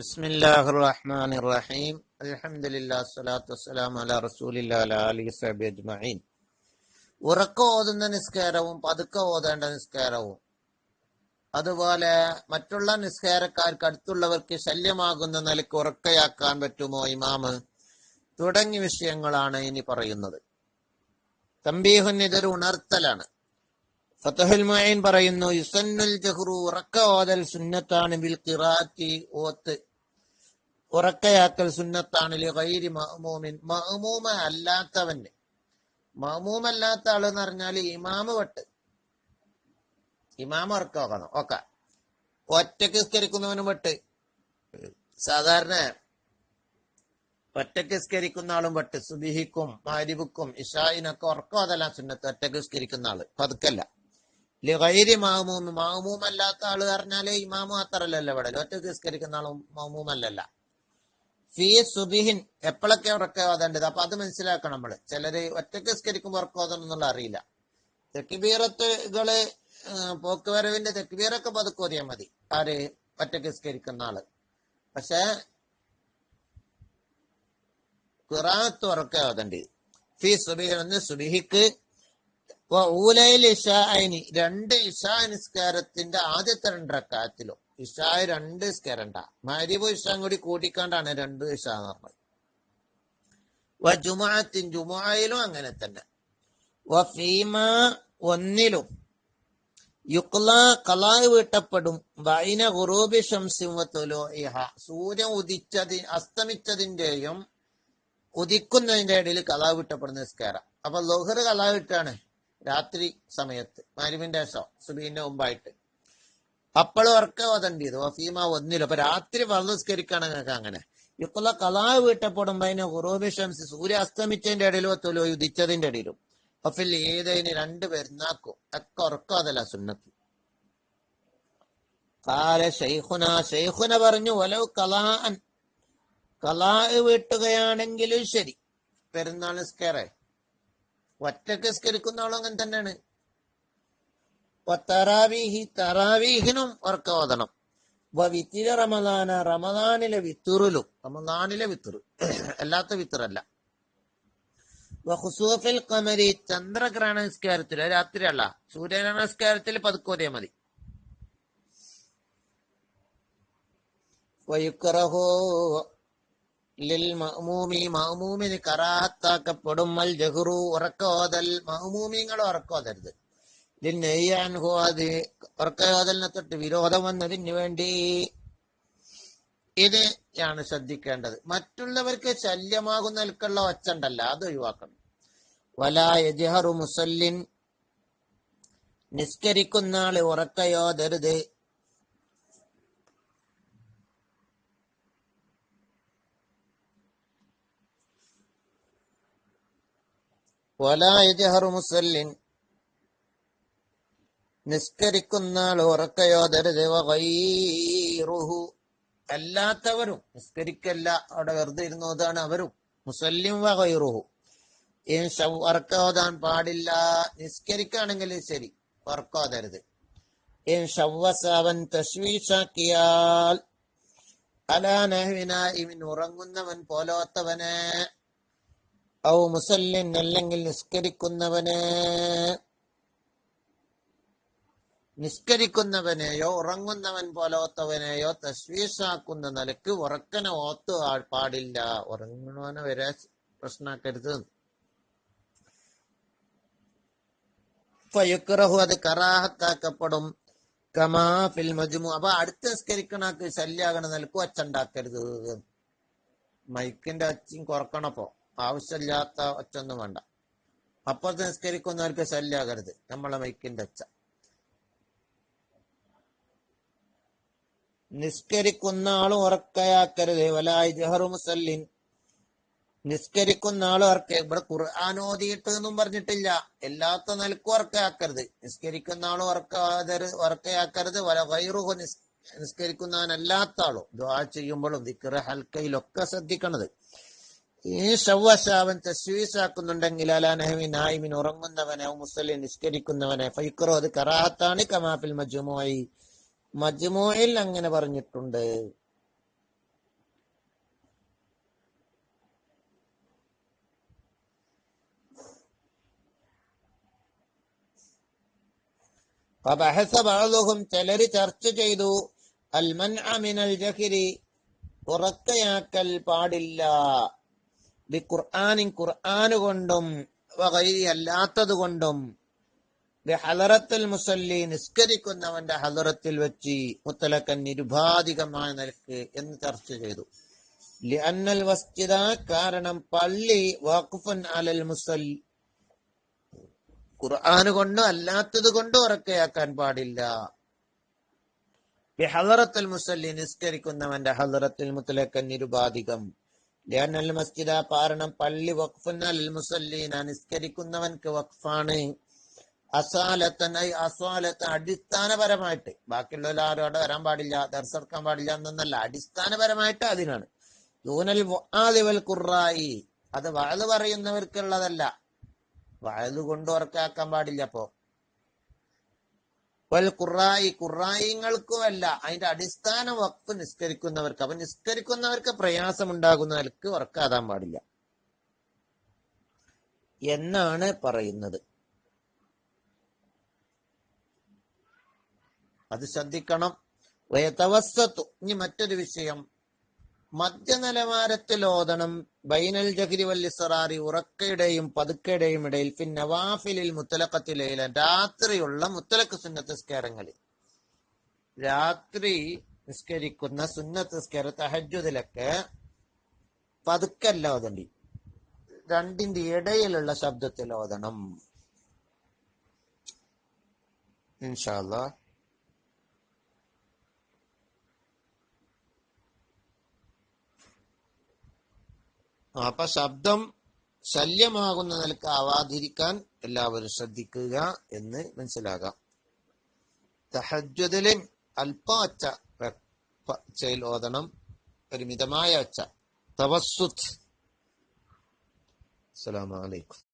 ബിസ്മില്ലാഹിർ റഹ്മാനിർ റഹീം അൽഹംദുലില്ലാഹി സ്വലാത്തു വസ്സലാം അലാ റസൂലില്ലാഹി അലാ അലിഹി അജ്മഈൻ. ഉറക്കം ഓതുന്ന നിസ്കാരവും പതുക്കെ ഓതേണ്ട നിസ്കാരവും. അതുപോലെ മറ്റുള്ള നിസ്കാരക്കാർക്ക് അടുത്തുള്ളവർക്ക് ശല്യമാകുന്ന നിലയ്ക്ക് ഉറക്കയാക്കാൻ പറ്റുമോ ഇമാമ്? തുടങ്ങിയ വിഷയങ്ങളാണ് ഇനി പറയുന്നത്. തമ്പീഹുൻ ഇതൊരു ഉണർത്തലാണ്. ഫത്തഹുൽ മുഅീൻ പറയുന്നു യുസന്നുൽ ജഹ്റു ഉറക്ക ഓതൽ സുന്നത്താണ് ബിൽ ഖിറാത്തി ഓത്ത്. ഉറക്കയാക്കൽ സുന്നത്താണ് ലി ഗൈരി മഅ്മൂമിൻ. മഅ്മൂമ അല്ലാത്തവന്. മഹമൂമല്ലാത്ത ആൾ എന്ന് പറഞ്ഞാൽ ഇമാമ് വട്ട് ഇമാമ ഉറക്കണം ഓക്കെ. ഒറ്റയ്ക്ക് സ്കരിക്കുന്നവനും വട്ട് സാധാരണ ഒറ്റയ്ക്ക് സ്കരിക്കുന്ന ആളും വട്ട് സുബിഹിക്കും മാരിബുക്കും ഇഷായിനൊക്കെ ഉറക്കം അതെല്ലാം സുന്നത്ത്. ഒറ്റയ്ക്ക് സ്കരിക്കുന്ന ആൾ. പതുക്കല്ല. ലൈരി മാമൂമ് മാമൂമല്ലാത്ത ആൾ പറഞ്ഞാൽ ഇമാമു അത്രല്ലല്ലോ ഇവിടെ. ഒറ്റയ്ക്ക് സ്കരിക്കുന്ന ആളും മാമൂമല്ലല്ല ഫീ സുബിഹിൻ എപ്പോഴൊക്കെ ഉറക്കം ഓതേണ്ടത് അപ്പൊ അത് മനസ്സിലാക്കണം നമ്മൾ. ചിലര് ഒറ്റയ്ക്ക് സ്കരിക്കുമ്പോൾ ഉറക്കം ഓതണം എന്നുള്ള അറിയില്ല തെക്കിബീറത്തുകൾ പോക്കുവരവിന്റെ തെക്കിബീറൊക്കെ പതുക്കെ മതി. ആര് ഒറ്റയ്ക്ക് സ്കരിക്കുന്ന ആൾ. പക്ഷെ ഖുറാത്ത് ഉറക്കം ഫീ സുബിഹിൻ ഒന്ന് സുബിഹിക്ക്. ഊലയിൽ ഇഷാ അയിനി രണ്ട് ഇഷാ നിസ്കാരത്തിന്റെ ആദ്യത്തെ രണ്ട് റക്കാത്തിലും. ഇഷായ് രണ്ട് സ്കരണ്ട മരിബ് ഇഷാൻ കൂടി കൂട്ടിക്കാണ്ടാണ് രണ്ട് ഇഷ എന്ന് പറഞ്ഞത്. വ ജുമാത്തിൻ ജുമായിലും അങ്ങനെ തന്നെ. വ ഫീമ ഒന്നിലും യുക്ല കലായ് വീട്ടപ്പെടും. വൈന ഗുറൂബി ഷംസിൻ വ തുലൂഇഹ. സൂര്യൻ ഉദിച്ചതി അസ്തമിച്ചതിന്റെയും ഉദിക്കുന്നതിന്റെ ഇടയിൽ കലാ വീട്ടപ്പെടുന്ന സ്കേറ അപ്പൊ ലൊഹർ കലാ വിട്ടാണ് രാത്രി സമയത്ത് മാരിമിന്റെ ശേഷം സുബീന്റെ മുമ്പായിട്ട്. അപ്പോൾ ഉറക്കം ഓതണ്ടിയത് വഫീമ ഒന്നിലും അപ്പൊ രാത്രി വളർന്നുസ്കരിക്കാണ് നിങ്ങൾക്ക് അങ്ങനെ. ഇപ്പോഴുള്ള കലാ വീട്ടപ്പെടുമ്പോ അതിന് ഹുറൂബി ഷംസ് സൂര്യ അസ്തമിച്ചതിന്റെ ഇടയിലും എത്തുമല്ലോ ഉദിച്ചതിന്റെ ഇടയിലും. അപ്പൊ ഏതതിന് രണ്ട് പെരുന്നാക്കും. ഒക്കെ ഉറക്കം അതല്ല സുന്നത്ത്. കാല ഷെയ്ഖുന ഷെയ്ഖുന പറഞ്ഞു ഒലവ് കലാൻ കലാ വീട്ടുകയാണെങ്കിലും ശരി. പെരുന്നാൾ സ്കേറെ ഒറ്റയ്ക്ക് സ്കരിക്കുന്ന ആളും അങ്ങനെ തന്നെയാണ്. തറാവീഹി തറാവീഹിനും ഉറക്കം ഓതണം വിത്തിര റമദാന റമദാനിലെ വിത്തുറിലും റമദാനിലെ വിത്തുറ് അല്ലാത്ത വിത്തുറല്ല. വഹുസൂഫിൽ കമരി ചന്ദ്രഗ്രഹണ നിസ്കാരത്തിൽ രാത്രിയല്ല സൂര്യഗ്രഹണ നിസ്കാരത്തിൽ പതുക്കോതിയാ മതി. വയുക്കറഹോ ലിൽ മഹ്മൂമി കറാഹത്താക്കപ്പെടും അൽ ജഹ്റു ഉറക്കോതൽ മഅ്മൂമിങ്ങൾ ഉറക്കോതരുത് അത് ഉറക്കോതലിനെ തൊട്ട് വിരോധം വന്നതിന് വേണ്ടി ഇത് ആണ് ശ്രദ്ധിക്കേണ്ടത്. മറ്റുള്ളവർക്ക് ശല്യമാകുന്ന നിൽക്കുള്ള ഒച്ചണ്ടല്ല അത് ഒഴിവാക്കണം. വലാ യജ്ഹറു മുസല്ലിൻ നിസ്കരിക്കുന്ന ആൾ ഉറക്കയോതരുത് വലായജഹറു മുസല്ലിൻ നിസ്കരിക്കുന്ന ഉറക്കയോ ഉറക്കയോതരുത് വൈറുഹു അല്ലാത്തവരും നിസ്കരിക്കല്ല അവിടെ വെറുതെ ഇരുന്നതാണ് അവരും. മുസല്ലിം വൈറുഹു ഉറക്കോതാൻ പാടില്ല. നിസ്കരിക്കുകയാണെങ്കിൽ ശരി ഉറക്കോതരുത്. ഷവ്വസാവൻ തശ്വീഷാക്കിയാൽ അലാ നഹ്വിന ഇവൻ ഉറങ്ങുന്നവൻ പോലോത്തവനെ. ഔ മുസല്ലിൻ അല്ലെങ്കിൽ നിസ്കരിക്കുന്നവന്. നിസ്കരിക്കുന്നവനെയോ ഉറങ്ങുന്നവൻ പോലോത്തവനെയോ തശ്വീസാക്കുന്ന നിലയ്ക്ക് ഉറക്കനെ ഓത്ത് പാടില്ല. ഉറങ്ങുന്നവനെ വരെ പ്രശ്നമാക്കരുത്. ഫയുക്രഹു അത് കറാഹത്താക്കപ്പെടും. കമാ ഫിൽ മജ്മു. അപ്പൊ അടുത്ത് നിസ്കരിക്കണക്ക് ശല്യാകണ നിലയ്ക്ക് ഒച്ചുണ്ടാക്കരുത്. മൈക്കിന്റെ അച്ചും കുറക്കണപ്പോ ആവശ്യമില്ലാത്ത ഒച്ചൊന്നും വേണ്ട. അപ്പുറത്ത് നിസ്കരിക്കുന്നവർക്ക് ശല്യാകരുത്. നമ്മളെ മൈക്കിന്റെ ഒച്ച. നിസ്കരിക്കുന്ന ആളും ഉറക്കയാക്കരുത് വലായി ജഹറു മുസല്ലിൻ. നിസ്കരിക്കുന്ന ആളും ഉറക്ക ഇവിടെ ഖുർആൻ എന്നും പറഞ്ഞിട്ടില്ല. എല്ലാത്ത നിലക്കും ഉറക്കയാക്കരുത്. നിസ്കരിക്കുന്ന ആളും ഉറക്കാതെ ഉറക്കയാക്കരുത്. വല വൈറുഹു നിസ്കരിക്കുന്നവനല്ലാത്ത ആളോ ദ്വാ ചെയ്യുമ്പോഴും ദിക്കറ ഹൽക്കയിലൊക്കെ ശ്രദ്ധിക്കണത്. ഈ ഷവ്വശാവൻ തശ്വീസാക്കുന്നുണ്ടെങ്കിൽ അലാനഹമി നായിമിൻ ഉറങ്ങുന്നവനെ മുസ്ലിം നിസ്കരിക്കുന്നവനെ ഫൈക്കറോ അത് കറാഹത്താണ് കമാഫിൽ മജുമോയി മജ്മോയിൽ അങ്ങനെ പറഞ്ഞിട്ടുണ്ട്. ചിലര് ചർച്ച ചെയ്തു അൽമൻ അമിനൽ ജഹിരി ഉറക്കയാക്കൽ പാടില്ല. ബി ഖുർആാനുകൊണ്ടും ഖുർആാന് കൊണ്ടും അല്ലാത്തത് കൊണ്ടും ഹലറത്തുൽ മുസല്ലി നിസ്കരിക്കുന്നവന്റെ ഹലറത്തിൽ വെച്ച് മുത്തലക്കൻ നിരുപാധികമായ നിലയ്ക്ക് എന്ന് ചർച്ച ചെയ്തു. ലിഅന്നൽ വസ്ജിദ കാരണം പള്ളി വഖഫുൻ അലൽ മുസല്ലി ഖുർആന് കൊണ്ടും അല്ലാത്തത് കൊണ്ടും ഉറക്കയാക്കാൻ പാടില്ല. ഹലറത്തുൽ മുസല്ലി നിസ്കരിക്കുന്നവന്റെ ഹലറത്തിൽ മുത്തലക്കൻ നിരുപാധികം. ലിഅന്നൽ മസ്ജിദ കാരണം പള്ളി വഖഫൻ അലൽ മുസല്ലീന നിസ്കരിക്കുന്നവൻക്ക് വഖഫാണ്. അസാലത്തൻ അസാലത്ത് അടിസ്ഥാനപരമായിട്ട്. ബാക്കിയുള്ള ആരും അവിടെ വരാൻ പാടില്ല ദർശർക്കാൻ പാടില്ല എന്നല്ല അടിസ്ഥാനപരമായിട്ട് അതിനാണ്. ദൂനൽ മുആദിവൽ ഖുറായി അത് വയത് പറയുന്നവർക്കുള്ളതല്ല. വയത് കൊണ്ട് ഉറക്കാക്കാൻ പാടില്ല അപ്പോ. വൽ ഖുറായി ഖുറായിങ്ങൾക്കുമല്ല അതിന്റെ അടിസ്ഥാന വക്ക് നിസ്കരിക്കുന്നവർക്ക്. അപ്പൊ നിസ്കരിക്കുന്നവർക്ക് പ്രയാസമുണ്ടാകുന്നവർക്ക് ഉറക്കാതാൻ പാടില്ല. എന്നാണ് പറയുന്നത്. അത് ശ്രദ്ധിക്കണം. വയതവസ്സത്തു ഇനി മറ്റൊരു വിഷയം. മധ്യനിലവാരത്തിൽ ഓതണം ബൈനൽ ജഹരി വല്ലിസറാറി ഉറക്കയുടെയും പതുക്കയുടെയും ഇടയിൽ പിന്നെ നവാഫിലിൽ മുത്തലക്കത്തിലേല രാത്രിയുള്ള മുത്തലക്ക് സുന്നത്ത് സ്കാരങ്ങളിൽ രാത്രി നിസ്കരിക്കുന്ന സുന്നത്ത് നിസ്കാര തഹജുദിലൊക്കെ പതുക്കല്ല ഓതണ്ടി. രണ്ടിന്റെ ഇടയിലുള്ള ശബ്ദത്തിൽ ഓതണം. ഇൻഷാല്ലാ അപ്പൊ ശബ്ദം ശല്യമാകുന്ന നിലയ്ക്ക് ആവാതിരിക്കാൻ എല്ലാവരും ശ്രദ്ധിക്കുക എന്ന് മനസ്സിലാകാം തഹജ്ജുദിൽ അല്പ അച്ച ഒച്ചയിൽ ഓതണം. പരിമിതമായ അച്ച. അസ്സലാമു അലൈക്കും.